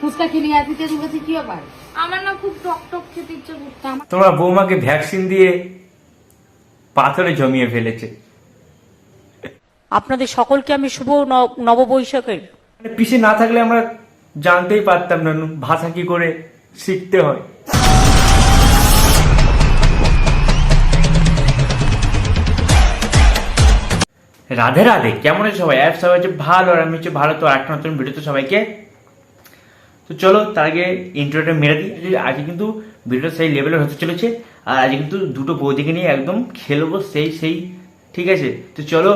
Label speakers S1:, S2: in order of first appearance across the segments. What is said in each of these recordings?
S1: ফুচকা খেলি আছি তেতুল কি ব্যাপার?
S2: আমার না খুব টক টক খেতে ইচ্ছে করছে।
S3: তোমরা বৌমাকে ভ্যাকসিন দিয়ে পাথরে জমিয়ে ফেলেছে।
S4: আপনাদের সকলকে আমি শুভ নববৈশাখের।
S3: মানে পিসে না থাকলে আমরা জানতেই পারতাম না ভাষা কি করে শিখতে হয়। রাধে রাধে কেমন আছে সবাই? অ্যাপ সবাই হচ্ছে ভালো আর আমি হচ্ছে ভালো তো একটা নতুন ভিডিওতে সবাইকে তো চলো তার আগে ইন্টারভিউটা মেরে দিই। আজকে কিন্তু ভিডিওটা সেই লেভেলের হতে চলেছে। আর আজকে কিন্তু দুটো বৌদিকে নিয়ে একদম খেলব সেই সেই। ঠিক আছে? তো চলো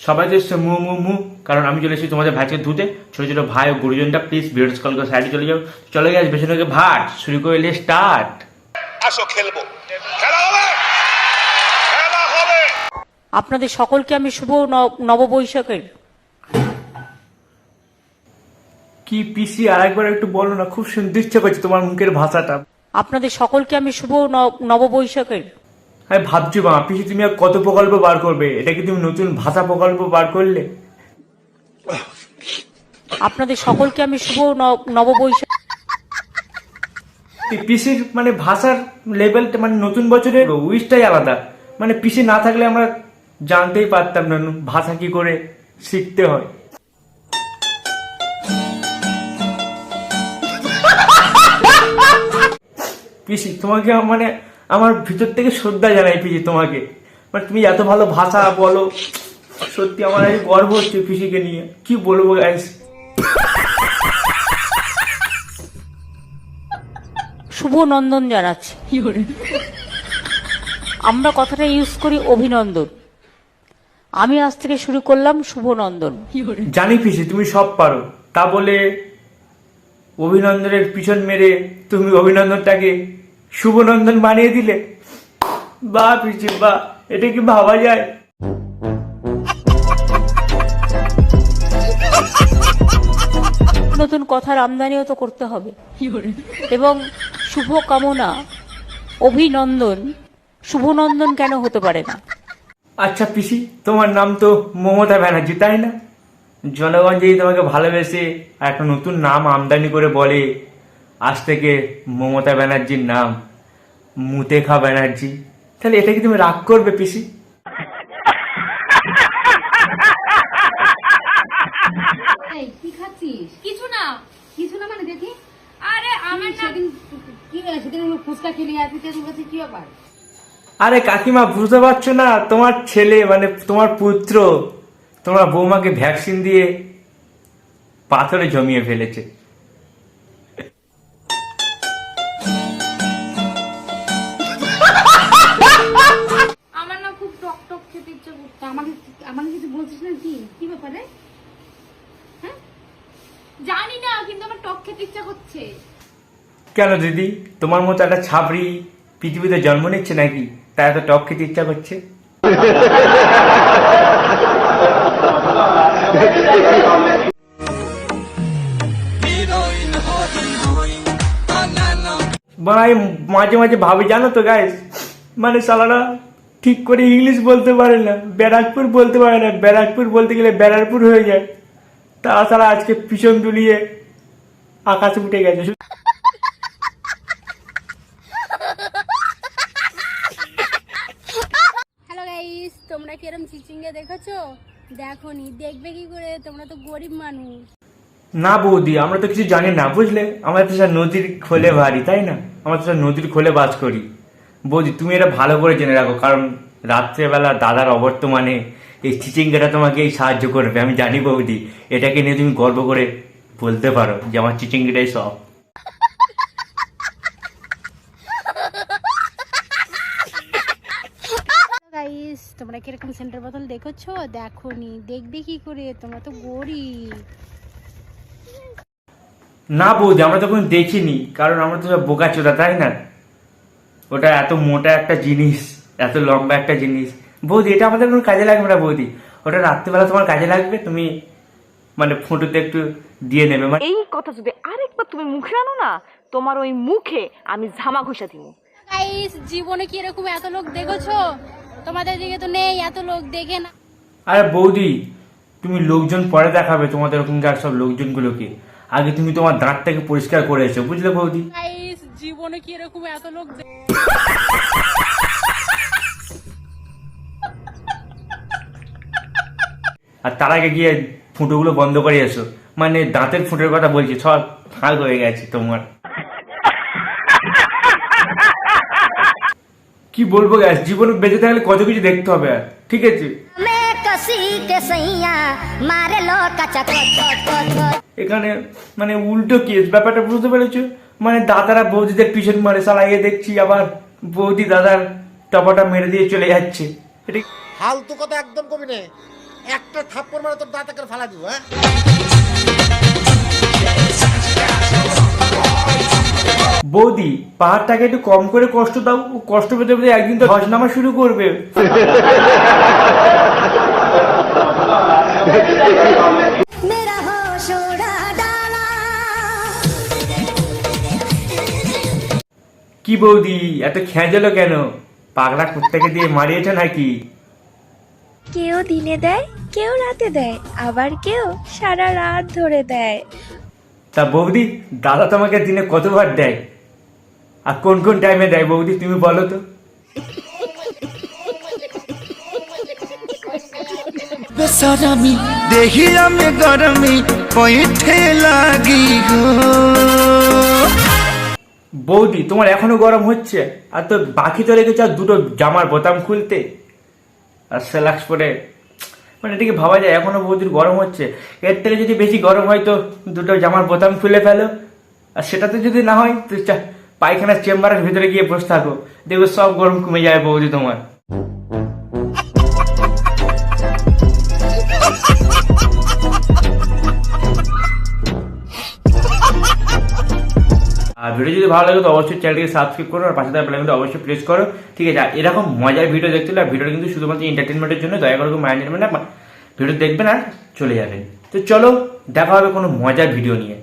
S3: সবাই তো এসছে মু মু মু। কারণ আমি চলে এসেছি তোমাদের ভাইকে ধুতে। ছোটো ছোটো ভাই ও গুরুজনটা প্লিজ ভিডিও কল করে সাইডে চলে যাও। চলে গেছে পেছনে গিয়ে ভাট শুরু করলে স্টার্ট
S5: আসো খেলব। খেলা হবে! খেলা
S4: আপনাদের সকলকে আমি শুভ নববৈশাখের
S3: কি পিসি আর একবার একটু বলো না খুব শুনতে ইচ্ছে করছে তোমার মুখের ভাষাটা।
S4: আপনাদের সকলকে আমি শুভ নববৈশাখের।
S3: আমি ভাবছি মা পিসি তুমি আর কত প্রকল্প বার করবে? এটা কি তুমি নতুন ভাষা প্রকল্প বার করলে?
S4: আপনাদের সকলকে আমি শুভ নববৈশাখ
S3: পিসির মানে ভাষার লেভেলটা মানে নতুন বছরের উইশটাই আলাদা। মানে পিসি না থাকলে আমরা জানতেই পারতাম না ভাষা কি করে শিখতে হয়। পিসি তোমাকে মানে আমার ভিতর থেকে শ্রদ্ধা জানাই পিসি তোমাকে। মানে তুমি এত ভালো ভাষা বলো সত্যি আমার আজ গর্ব হচ্ছে পিসিকে নিয়ে। কি বলব গাইস
S4: শুভ নন্দন জানাচ্ছি। আমরা কথাটা ইউজ করি অভিনন্দন। আমি আজ থেকে শুরু করলাম শুভ নন্দন।
S3: জানি পিসি তুমি সব পারো। তা বলে অভিনন্দনের পিছন মেরে তুমি অভিনন্দনটাকে শুভনন্দন বানিয়ে দিলে। বা পিসি বা এটা কি ভাবা যায়?
S4: নতুন কথার আমদানিও তো করতে হবে। এবং শুভ কামনা অভিনন্দন শুভনন্দন কেন হতে পারে না?
S3: আচ্ছা পিসি তোমার নাম তো মমতা ব্যানার্জি তাই না? জনগণ যদি তোমাকে ভালোবেসে একটা নতুন নাম আমদানি করে বলে আজ থেকে মমতা ব্যানার্জির নাম মুতেখা ব্যানার্জি। তাহলে এটা কি তুমি রাগ করবে পিসি?
S1: কি খাচ্ছিস?
S2: কিছু না।
S1: কিছু না মানে দেখি?
S2: আরে আমার
S1: সেদিন কি বলে সেদিন আমরা ফুচকা খেলি আছি তেতুল কাছে কি ব্যাপার?
S3: আরে কাকিমা বুঝতে পারছ না? তোমার ছেলে মানে তোমার পুত্র তোমার বৌমাকে ভ্যাকসিন দিয়ে পাথরে জমিয়ে ফেলেছে।
S2: জানি না, কিন্তু আমার টক খেতে ইচ্ছা করছে।
S3: কেন দিদি? তোমার মতো একটা ছাবড়ি পৃথিবীতে জন্ম নিচ্ছে নাকি? তাই এত টক খেতে ইচ্ছা করছে? মানে মাঝে মাঝে ভাবি, জানো তো গাইস মানে সালারা ঠিক করে ইংলিশ বলতে পারে না, ব্যারাকপুর বলতে পারে না, ব্যারাকপুর বলতে গেলে ব্যারাকপুর হয়ে যায়। তাছাড়া আজকে পিছন দুলিয়ে আকাশে উঠে গেছে।
S6: হ্যালো গাইস তোমরা কি এরম চিচিঙ্গে দেখেছ? দেখোনি দেখবে কি করে? তোমরা তো গরিব মানুষ।
S3: না বৌদি আমরা তো কিছু জানি না বুঝলে? আমরা তো স্যার নদীর খোলে বাড়ি তাই না? আমরা তো স্যার নদীর খোলে বাস করি। বৌদি তুমি এটা ভালো করে জেনে রাখো কারণ রাত্রেবেলা দাদার অবর্তমানে এই চিচিঙ্গাটা তোমাকে এই সাহায্য করবে আমি জানি বৌদি। এটাকে নিয়ে তুমি গর্ব করে বলতে পারো যে আমার চিচিঙ্গিটাই সব।
S6: গাইস তোমরা কীরকম সেন্টার বোতল দেখেছ? দেখোনি দেখবে কি করে? তোমরা তো গরিব।
S3: না বৌদি আমরা তো কোনো দেখিনি কারণ আমরা তো সব বোকা চোদা তাই না? ওটা এত মোটা একটা জিনিস এত লম্বা একটা জিনিস। বৌদি এটা আমাদের কোনো কাজে লাগবে না বৌদি। ওটা রাত্রিবেলা তোমার কাজে লাগবে তুমি মানে ফোটোতে একটু দিয়ে নেবে। মানে
S7: এই কথা যদি আরেকবার তুমি মুখে আনো না তোমার ওই মুখে আমি ঝামা ঘষা দিব।
S6: গাইস জীবনে কি এরকম এত লোক দেখেছ? তোমাদের দিকে তো নেই এত লোক দেখে না।
S3: আরে বৌদি তুমি লোকজন পরে দেখাবে তোমাদের ওখানকার সব লোকজনগুলোকে। আগে তুমি তোমার দাঁতটাকে পরিষ্কার করে এসো বুঝলে বৌদি?
S7: গাইস জীবনে কি এরকম এত লোক
S3: আর তার আগে গিয়ে ফুটোগুলো বন্ধ করে এসো। মানে দাঁতের ফুটোর কথা বলছি সব ফাল হয়ে গেছে তোমার। কি বলব গ্যাস জীবন বেঁচে থাকলে কত কিছু দেখতে হবে ঠিক আছে? এখানে মানে উল্টো কেস ব্যাপারটা বুঝতে পেরেছ? মানে দাদারা বৌদিদের পিছন মারে সালা এ দেখছি আবার বৌদি দাদার টপাটা মেরে দিয়ে চলে যাচ্ছে। হাল
S8: তো কথা একদম কবি নেই। একটা থাপ্পড় মারা তোর দাঁত করে ফালা দিব হ্যাঁ?
S3: বৌদি পাহাড়টাকে একটু কম করে কষ্ট দাও কষ্ট পেতে পেতে একদিন তো ধস নামা শুরু করবে। কি বৌদি এত খেঁজালো কেন? পাগলা কুত্তাকে দিয়ে মারিয়েছে নাকি?
S9: কেউ দিনে দেয় কেউ রাতে দেয় আবার কেউ সারা রাত ধরে দেয়।
S3: তা বৌদি দাদা তোমাকে দিনে কতবার দেয়? আর কোন কোন টাইমে দেয় বৌদি তুমি বলো তো।
S10: বেসরামি দেহিয়া মে গরমি পয়েঠে লাগি গো।
S3: বৌদি তোমার এখনও গরম হচ্ছে? আর তো বাকি তো রেখেছ আর দুটো জামার বোতাম খুলতে। আর সেলাক্স পরে মানে এটাকে ভাবা যায়, এখনও বৌদির গরম হচ্ছে। এর থেকে যদি বেশি গরম হয় তো দুটো জামার বোতাম খুলে ফেলো। আর সেটাতে যদি না হয়, তো পায়খানার চেম্বারের ভিতরে গিয়ে বসে থাকো। দেখবে সব গরম কমে যাবে বৌদি তোমার। ভিডিও যদি ভালো লাগে তো অবশ্যই চ্যানেলটিকে সাবস্ক্রাইব করো আর পাশে থাকা বেলাইকনটা অবশ্যই প্রেস করো। ঠিক আছে, আর এরকম মজার ভিডিও দেখতে হলে ভিডিওটা কিন্তু শুধুমাত্র এন্টারটেনমেন্টের জন্য দয়া করে মাইন্ড নেবেন না ভিডিও দেখবেন আর চলে যাবেন। তো চলো, দেখা হবে কোনো মজার ভিডিও নিয়ে।